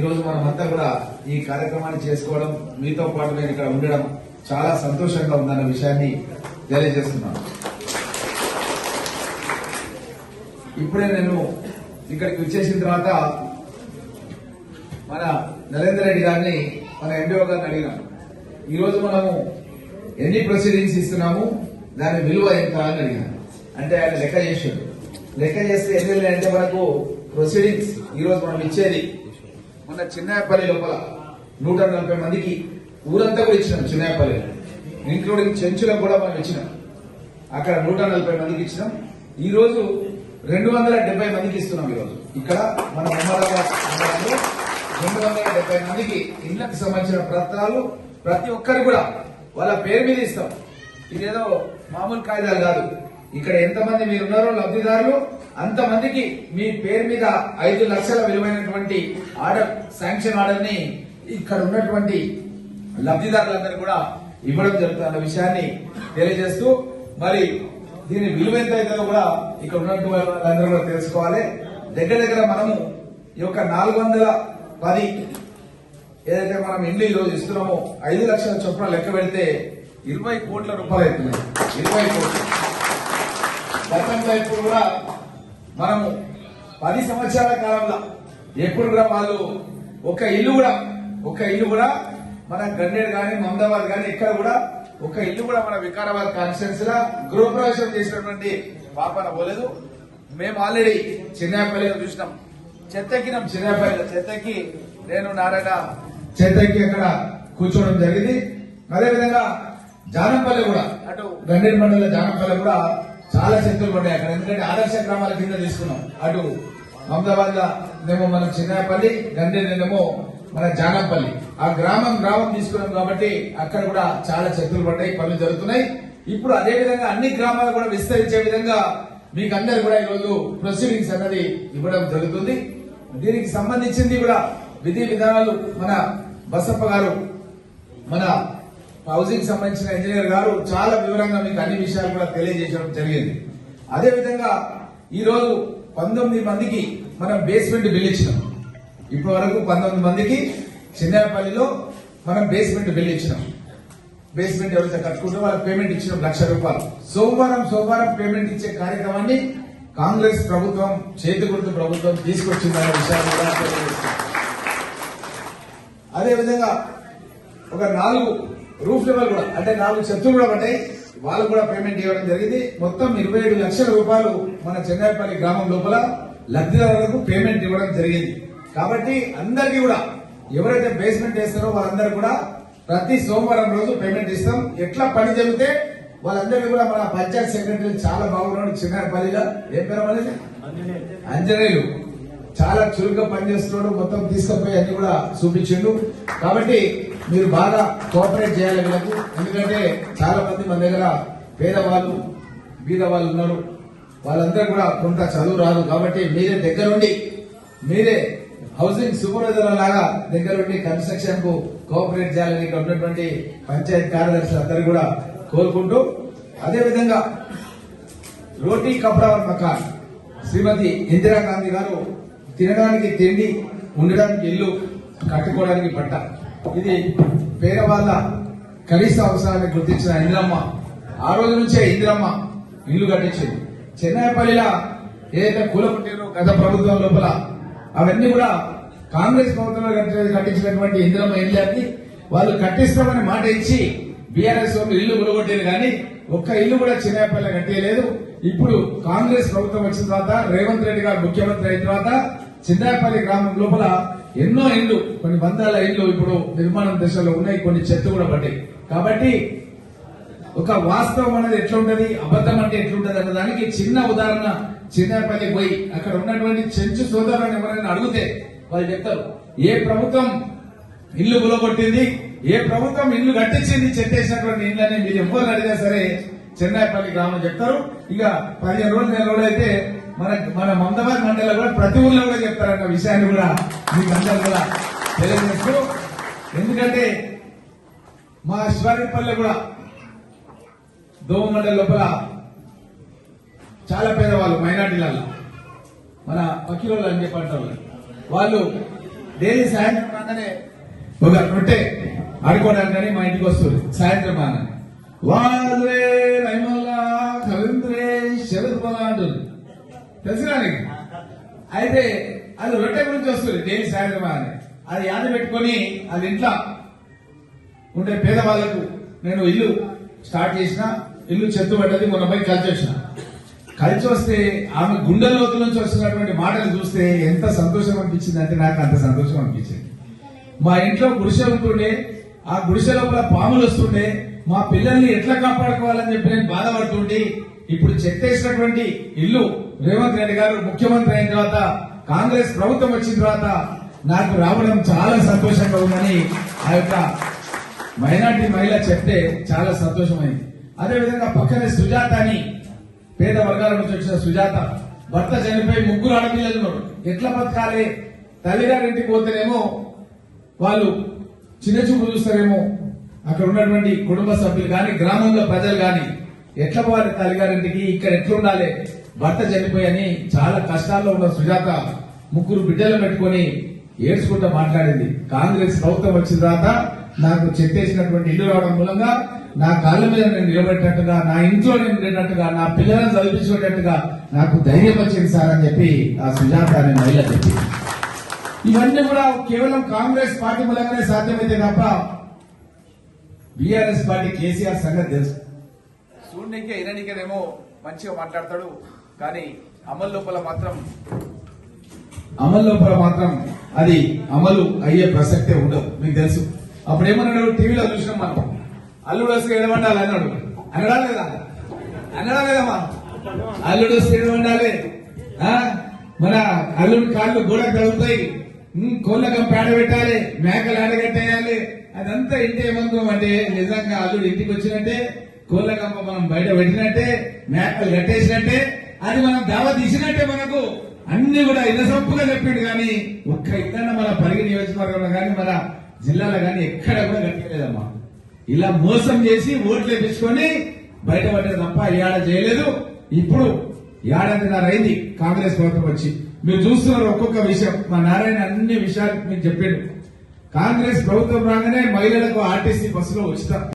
ఈరోజు మనమంతా కూడా ఈ కార్యక్రమాన్ని చేసుకోవడం మీతో పాటు నేను ఇక్కడ ఉండడం చాలా సంతోషంగా ఉందన్న విషయాన్ని తెలియజేస్తున్నాను. ఇప్పుడే నేను ఇక్కడికి వచ్చేసిన తర్వాత మన నరేందర్ రెడ్డి గారిని మన ఎండో గారిని అడిగినాం. ఈరోజు మనము ఎన్ని ప్రొసీడింగ్స్ ఇస్తున్నాము దాని విలువ ఎంత అని అడిగాను. అంటే ఆయన లెక్క చేసాడు లెక్క చేస్తే ఎన్ని అంటే మనకు ప్రొసీడింగ్స్ ఈరోజు మనం ఇచ్చేది మన చిన్నాయపల్లి లోపల నూట నలభై మందికి ఊరంతా కూడా ఇచ్చినాం చిన్నాయపల్లి. ఇంక్లూడింగ్ చెంచులకు కూడా మనం ఇచ్చినాం. అక్కడ నూట నలభై మందికి ఇచ్చినాం. ఈ రోజు రెండు వందల డెబ్బై మందికి ఇస్తున్నాం ఈరోజు. ఇక్కడ మన ఉమ్మరాబాద్ రెండు వందల డెబ్బై మందికి ఇళ్ళకు సంబంధించిన పత్రాలు ప్రతి ఒక్కరు కూడా వాళ్ళ పేరు మీద ఇస్తాం. ఇదేదో మామూలు కాగితాలు కాదు. ఇక్కడ ఎంతమంది మీరు ఉన్నారో లబ్ధిదారులు అంతమందికి మీ పేరు మీద ఐదు లక్షల విలువైనటువంటి ఆర్డర్ శాంక్షన్ ఆర్డర్ని ఇక్కడ ఉన్నటువంటి లబ్ధిదారులందరూ కూడా ఇవ్వడం జరుగుతున్న విషయాన్ని తెలియజేస్తూ మరి దీని విలువ ఎంత అవుతుందో కూడా ఇక్కడ ఉన్నటువంటి వాళ్ళందరూ కూడా తెలుసుకోవాలి. దగ్గర దగ్గర మనము ఈ యొక్క నాలుగు వందల పది ఏదైతే మనం ఇండ్లు ఈ రోజు ఇస్తున్నామో ఐదు లక్షల చొప్పున లెక్క పెడితే ఇరవై కోట్ల రూపాయలు అవుతున్నాయి. ఇరవై కోట్లు. గతంలో ఇప్పుడు కూడా మనము పది సంవత్సరాల కాలంలో ఎప్పుడు కూడా వాళ్ళు ఒక ఇల్లు కూడా ఒక ఇల్లు కూడా మన గన్నేడు కానీ మమదాబాద్ కానీ ఇక్కడ కూడా ఒక ఇల్లు కూడా మన వికారాబాద్ కాన్స్టిట్యున్సీ లా గృహప్రవేశం చేసినటువంటి పాపన పోలేదు. మేము ఆల్రెడీ చిన్నపల్లిలో చూసినాం. చెత్తెక్కినాం చిన్నాపల్లిలో. చెత్తెక్కి నేను నారాయణ చెత్తెక్కి అక్కడ కూర్చోవడం జరిగింది. అదేవిధంగా జానంపల్లి కూడా అటు గండేరు మండల జానంపల్లి కూడా చాలా శక్తులు పడ్డాయి అక్కడ. ఎందుకంటే ఆదర్శ గ్రామాల కింద తీసుకున్నాం. అటు అహ్మదాబాద్ నేమో మనం చిన్నపల్లి గండేనేమో మన జానంపల్లి. ఆ గ్రామం గ్రామం తీసుకున్నాం కాబట్టి అక్కడ కూడా చాలా శక్తులు పడ్డాయి పనులు జరుగుతున్నాయి. ఇప్పుడు అదే విధంగా అన్ని గ్రామాలు కూడా విస్తరించే విధంగా మీకు అందరు కూడా ఈరోజు ప్రొసీడింగ్స్ అన్నది ఇవ్వడం జరుగుతుంది. దీనికి సంబంధించింది కూడా విధి విధానాలు మన బసప్ప గారు మన హౌసింగ్ సంబంధించిన ఇంజనీర్ గారు చాలా వివరంగా మీకు అన్ని విషయాలు కూడా తెలియజేయడం జరిగింది. అదేవిధంగా ఈరోజు పంతొమ్మిది మందికి మనం బేస్మెంట్ బిల్ ఇచ్చినాం. ఇప్పటి వరకు పంతొమ్మిది మందికి చిన్నపల్లిలో మనం బేస్మెంట్ బిల్ ఇచ్చినాం. బేస్మెంట్ ఎవరైతే కట్టుకుంటే వాళ్ళకి పేమెంట్ ఇచ్చినాం లక్ష రూపాయలు. సోమవారం సోమవారం పేమెంట్ ఇచ్చే కార్యక్రమాన్ని కాంగ్రెస్ ప్రభుత్వం చేతిగుర్తు ప్రభుత్వం తీసుకొచ్చిందనే విషయాన్ని కూడా అదేవిధంగా ఒక నాలుగు రూఫ్ లెవెల్ కూడా అంటే నాలుగు చెత్తులు కూడా పడ్డాయి. వాళ్ళు కూడా పేమెంట్ ఇవ్వడం జరిగింది. మొత్తం ఇరవై ఏడు లక్షల రూపాయలు మన చెన్నైపల్లి గ్రామం లోపల లబ్ధిదారులకు పేమెంట్ ఇవ్వడం జరిగింది. కాబట్టి అందరికీ కూడా ఎవరైతే బేస్మెంట్ వేస్తారో వాళ్ళందరూ కూడా ప్రతి సోమవారం రోజు పేమెంట్ ఇస్తాం. ఎట్లా పని జరిగితే వాళ్ళందరికీ కూడా మన పంచాయత్ సెక్రటరీ చాలా బాగున్నాడు చిన్నపల్లిలో. ఏం పేరు వాళ్ళది అంజనేయులు. చాలా చురుగ్గా పనిచేస్తున్నాడు. మొత్తం తీసుకుపోయి అన్ని కూడా చూపించిండు. కాబట్టి మీరు బాగా కోఆపరేట్ చేయాలి వీళ్ళకి. ఎందుకంటే చాలా మంది మన దగ్గర పేదవాళ్ళు బీద వాళ్ళు ఉన్నారు. వాళ్ళందరూ కూడా కొంత చదువు రాదు కాబట్టి మీరే దగ్గరుండి మీరే హౌసింగ్ సూపర్వైజర్ లాగా దగ్గరుండి కన్స్ట్రక్షన్కు కోఆపరేట్ చేయాలని ఇక్కడ ఉన్నటువంటి పంచాయతీ కార్యదర్శులు అందరూ కూడా కోరుకుంటూ అదేవిధంగా రోటీ కపడా మకాన్ శ్రీమతి ఇందిరాగాంధీ గారు తినడానికి తిండి ఉండడానికి ఇల్లు కట్టుకోవడానికి పట్ట ఇది పేదవాళ్ళ కనీస అవసరాన్ని గుర్తించిన ఇంద్రమ్మ. ఆ రోజు నుంచే ఇంద్రమ్మ ఇల్లు కట్టించింది. చెన్నైపల్లిలో ఏదైతే కూలగొట్టారో గత ప్రభుత్వం లోపల అవన్నీ కూడా కాంగ్రెస్ ప్రభుత్వంలో కట్టి- కట్టించినటువంటి ఇంద్రమ్మ ఇల్లు వాళ్ళు కట్టిస్తామని మాట ఇచ్చి బీఆర్ఎస్ వాళ్ళు ఇల్లు కూలగొట్టారు కానీ ఒక్క ఇల్లు కూడా చిన్నపల్లి కట్టేయలేదు. ఇప్పుడు కాంగ్రెస్ ప్రభుత్వం వచ్చిన తర్వాత రేవంత్ రెడ్డి గారు ముఖ్యమంత్రి అయిన తర్వాత చిన్నపల్లి గ్రామం లోపల ఎన్నో ఇండ్లు కొన్ని వందల ఇండ్లు ఇప్పుడు నిర్మాణం దశలో ఉన్నాయి కొన్ని చెత్త కూడా పడ్డాయి. కాబట్టి ఒక వాస్తవం అనేది ఎట్లుంటది అబద్ధం అంటే ఎట్లుంటది అన్న దానికి చిన్న ఉదాహరణ చిన్నపల్లి పోయి అక్కడ ఉన్నటువంటి చెంచు సోదరులను ఎవరైనా అడిగితే వాళ్ళు చెప్తారు ఏ ప్రభుత్వం ఇల్లు గులగొట్టింది ఏ ప్రభుత్వం ఇల్లు కట్టించింది చెట్టేసినటువంటి ఇళ్ళని మీరు ఎవరు అడిగినా సరే చెన్నైపల్లి గ్రామం చెప్తారు. ఇక పదిహేను రోజులు నెల రోజులు అయితే మన మన మమదాబాద్ మండలిలో కూడా ప్రతి ఊళ్ళో కూడా చెప్తారన్న విషయాన్ని కూడా మీకు అందరూ కూడా తెలియజేస్తూ. ఎందుకంటే మా శివారిపల్లె కూడా దోమ మండలి లోపల చాలా పేదవాళ్ళు మైనార్టీలలో మన వకీలు అని చెప్పంటారు వాళ్ళు డైలీ సాయంత్రం రాగానే ఒక రొట్టె ఆడుకోవడానికి మా ఇంటికి వస్తుంది సాయంత్రం రాగానే. వాళ్ళే రైమల్లా కవింద్రే శరద్ అంటుంది తెలిసిన నీకు అయితే అది రొట్టె గురించి వస్తుంది డైలీ సాయంత్రం అని. అది యాద పెట్టుకొని అది ఇంట్లో ఉండే పేదవాళ్ళకు నేను ఇల్లు స్టార్ట్ చేసిన ఇల్లు చెత్త పడ్డది మొన్న పోయి కలిసి వచ్చిన. కలిసి వస్తే ఆమె గుండె లోతు నుంచి వస్తున్నటువంటి మాటలు చూస్తే ఎంత సంతోషం అనిపించింది అంటే నాకు అంత సంతోషం అనిపించింది. మా ఇంట్లో గుడిసె ఉంటుండే ఆ గుడిసె లోపల పాములు వస్తుండే మా పిల్లల్ని ఎట్లా కాపాడుకోవాలని చెప్పి నేను బాధపడుతుండే ఇప్పుడు చెత్తేసినటువంటి ఇల్లు రేవంత్ రెడ్డి గారు ముఖ్యమంత్రి అయిన తర్వాత కాంగ్రెస్ ప్రభుత్వం వచ్చిన తర్వాత నాకు రావడం చాలా సంతోషంగా ఉందని ఆ యొక్క మైనార్టీ మహిళ చెప్తే చాలా సంతోషమైంది. అదేవిధంగా పక్కనే సుజాత అని పేద వర్గాల నుంచి వచ్చిన సుజాత భర్త చనిపోయి ముగ్గురు ఆడపిల్లలు ఎట్లా బతకాలి? తల్లిగారింటికి పోతేనేమో వాళ్ళు చిన్న చూపు చూస్తారేమో. అక్కడ ఉన్నటువంటి కుటుంబ సభ్యులు కానీ గ్రామంలో ప్రజలు కానీ ఎట్ల పోవాలి తల్లిగారింటికి? ఇక్కడ ఎట్లుండాలి? భర్త చనిపోయని చాలా కష్టాల్లో ఉన్న సుజాత ముగ్గురు బిడ్డలు పెట్టుకొని ఏడ్చుకుంటూ మాట్లాడింది. కాంగ్రెస్ ప్రభుత్వం వచ్చిన తర్వాత నాకు చెత్తేసినటువంటి ఇల్లు రావడం మూలంగా నా కాళ్ళ మీద నేను నిలబెట్టినట్టుగా నా ఇంట్లో నేను ఉండేటట్టుగా నా పిల్లలను చదివించుకునేట్టుగా నాకు ధైర్యం వచ్చింది సార్ అని చెప్పి ఆ సుజాత అనే మహిళ చెప్పి ఇవన్నీ కూడా కేవలం కాంగ్రెస్ పార్టీ మూలంగానే సాధ్యమైతే తప్ప బీఆర్ఎస్ పార్టీ కేసీఆర్ సంగతి తెలుసు. చూడనీకే ఇననీకేనేమో మంచిగా మాట్లాడతాడు కానీ అమలు లోపల మాత్రం అమలు లోపల మాత్రం అది అమలు అయ్యే ప్రసక్తే ఉండదు మీకు తెలుసు. అప్పుడు ఏమన్నాడు టీవీలో చూసినాం మనం. అల్లుడు వస్తే ఏడవండాలి అన్నాడు. అనడా లేదా అనడా లేదమ్మా అల్లుడు వస్తే ఏడవండాలి. ఆ? మన అల్లుడి కాళ్ళు గోడ తగులుతాయి. కోళ్ళకం పేడ పెట్టాలి మేకలు ఆడగట్టేయాలి. అదంతా ఇంటి ఏమనుకోమంటే నిజంగా అల్లుడు ఇంటికి వచ్చినట్టే. కోళ్ళకంప మనం బయట పెట్టినట్టే మేకలు కట్టేసినట్టే అది మనం దావ తీసినట్టే మనకు. అన్ని కూడా ఇనసొప్పుగా చెప్పిండు కానీ ఒక్క ఇద్దరు మన పరిగి నియోజకవర్గంలో కానీ మన జిల్లాలో కానీ ఎక్కడ కూడా కట్టలేదమ్మా ఇలా మోసం చేసి ఓట్లు వేపించుకొని బయటపడ్డది తప్ప ఏడ చేయలేదు. ఇప్పుడు ఏడాదిన్నర అయింది కాంగ్రెస్ ప్రభుత్వం వచ్చి. మీరు చూస్తున్నారు ఒక్కొక్క విషయం. మా నారాయణ అన్ని విషయాలు మీకు చెప్పాడు. కాంగ్రెస్ ప్రభుత్వం రాగానే మహిళలకు ఆర్టీసీ బస్సులో ఉచితం.